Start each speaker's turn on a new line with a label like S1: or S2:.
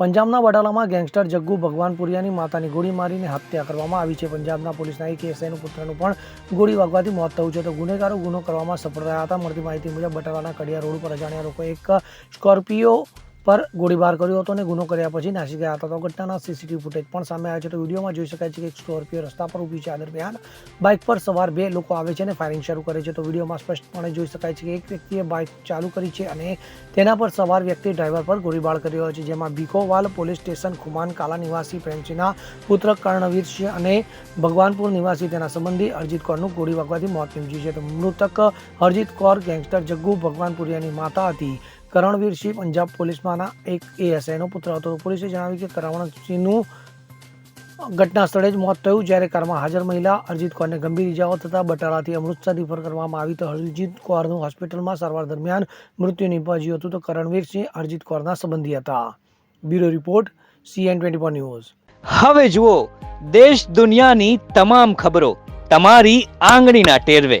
S1: પંજાબના વડાલામાં ગેંગસ્ટર જગ્ગુ ભગવાનપુરિયાની માતાની ગોળી મારીને હત્યા કરવામાં આવી છે. પંજાબના પોલીસના એક એસઆઈનું પુત્રનું પણ ગોળી વાગવાથી મોત થયું છે. તો ગુનેગારો ગુનો કરવામાં સફળ રહ્યા હતા. મળતી માહિતી મુજબ બટાલાના કડિયા રોડ પર અજાણ્યા લોકો એક સ્કોર્પિયો પર ગોળીબાર કર્યો હતો અને ગુનો કર્યા પછી નાસી ગયા હતા તો ઘટનાના સીસીટીવી ફૂટેજ પણ સામે આવ્યા છે. તો વિડીયોમાં જોઈ શકાય છે કે એક સ્કોર્પિયો રસ્તા પર ઊભી છે. આ દરમિયાન બાઇક પર સવાર બે લોકો આવે છે અને ફાયરિંગ શરૂ કરે છે. તો વિડીયોમાં સ્પષ્ટપણે જોઈ શકાય છે કે એક વ્યક્તિએ બાઇક ચાલુ કરી છે અને તેના પર સવાર વ્યક્તિ ડ્રાઈવર પર ગોળીબાર કર્યો છે. જેમાં ભીખોવાલ પોલીસ સ્ટેશન, ખુમાન, કાલા નિવાસી પ્રેમસિંહના પુત્ર કર્ણવીર છે અને ભગવાનપુર નિવાસી. તેના સંબંધી અરજીત કૌરનું ગોળી વાગવાથી મોત નીપજ્યું છે. તો મૃતક અરજીત કૌર, ગેંગસ્ટર જગ્ગુ, ભગવાનપુરિયાની માતા હતી. કરણવીર સિંહ પંજાબ પોલીસમાંના એક એએસઆઈનો પુત્ર હતો. પોલીસે જણાવ્યું કે કરણસિંહનું ઘટના સ્થળે જ મોત થયું, જ્યારે કારમાં હાજર મહિલા અરજીત કૌરને ગંભીર ઇજાઓ થતાં બટાલાથી અમૃતસર રિફર કરવામાં આવી તો અરજીત કૌરનું હોસ્પિટલમાં સારવાર દરમિયાન મૃત્યુ નિપજ્યું હતું તો કરણવીર સિંહ અરજીત કૌરના સંબંધી હતા. Bureau report, CN twenty four news.
S2: હવે જુઓ, દેશ દુનિયાની તમામ ખબરો તમારી આંગળીના ટેરવે.